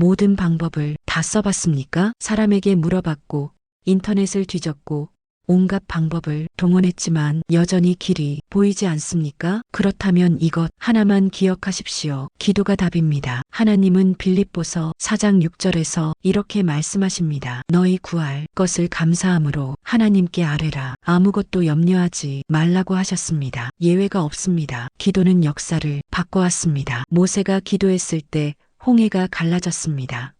모든 방법을 다 써봤습니까? 사람에게 물어봤고, 인터넷을 뒤졌고, 온갖 방법을 동원했지만 여전히 길이 보이지 않습니까? 그렇다면 이것 하나만 기억하십시오. 기도가 답입니다. 하나님은 빌립보서 4장 6절에서 이렇게 말씀하십니다. 너희 구할 것을 감사함으로 하나님께 아뢰라. 아무것도 염려하지 말라고 하셨습니다. 예외가 없습니다. 기도는 역사를 바꿔왔습니다. 모세가 기도했을 때 홍해가 갈라졌습니다.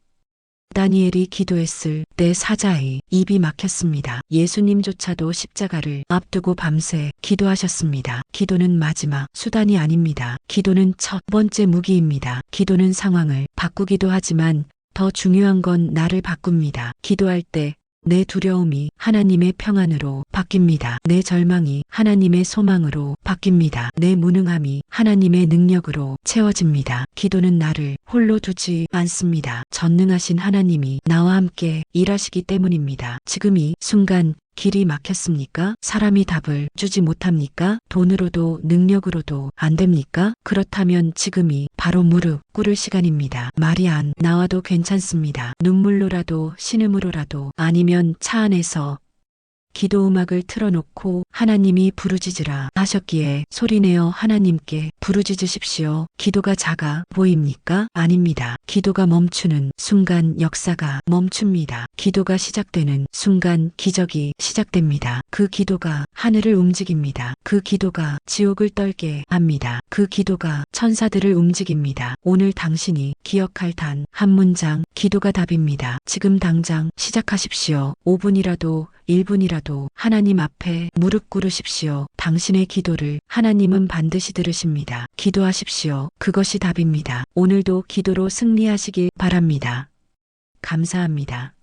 다니엘이 기도했을 때 사자의 입이 막혔습니다. 예수님조차도 십자가를 앞두고 밤새 기도하셨습니다. 기도는 마지막 수단이 아닙니다. 기도는 첫 번째 무기입니다. 기도는 상황을 바꾸기도 하지만 더 중요한 건 나를 바꿉니다. 기도할 때 내 두려움이 하나님의 평안으로 바뀝니다. 내 절망이 하나님의 소망으로 바뀝니다. 내 무능함이 하나님의 능력으로 채워집니다. 기도는 나를 홀로 두지 않습니다. 전능하신 하나님이 나와 함께 일하시기 때문입니다. 지금 이 순간 길이 막혔습니까? 사람이 답을 주지 못합니까? 돈으로도 능력으로도 안 됩니까? 그렇다면 지금이 바로 무릎 꿇을 시간입니다. 말이 안 나와도 괜찮습니다. 눈물로라도 신음으로라도 아니면 차 안에서 기도 음악을 틀어놓고 하나님이 부르짖으라 하셨기에 소리내어 하나님께 부르짖으십시오. 기도가 작아 보입니까? 아닙니다. 기도가 멈추는 순간 역사가 멈춥니다. 기도가 시작되는 순간 기적이 시작됩니다. 그 기도가 하늘을 움직입니다. 그 기도가 지옥을 떨게 합니다. 그 기도가 천사들을 움직입니다. 오늘 당신이 기억할 단 한 문장 기도가 답입니다. 지금 당장 시작하십시오. 5분이라도 1분이라도 하나님 앞에 무릎 꿇으십시오. 당신의 기도를 하나님은 반드시 들으십니다. 기도하십시오. 그것이 답입니다. 오늘도 기도로 승리하시길 바랍니다. 감사합니다.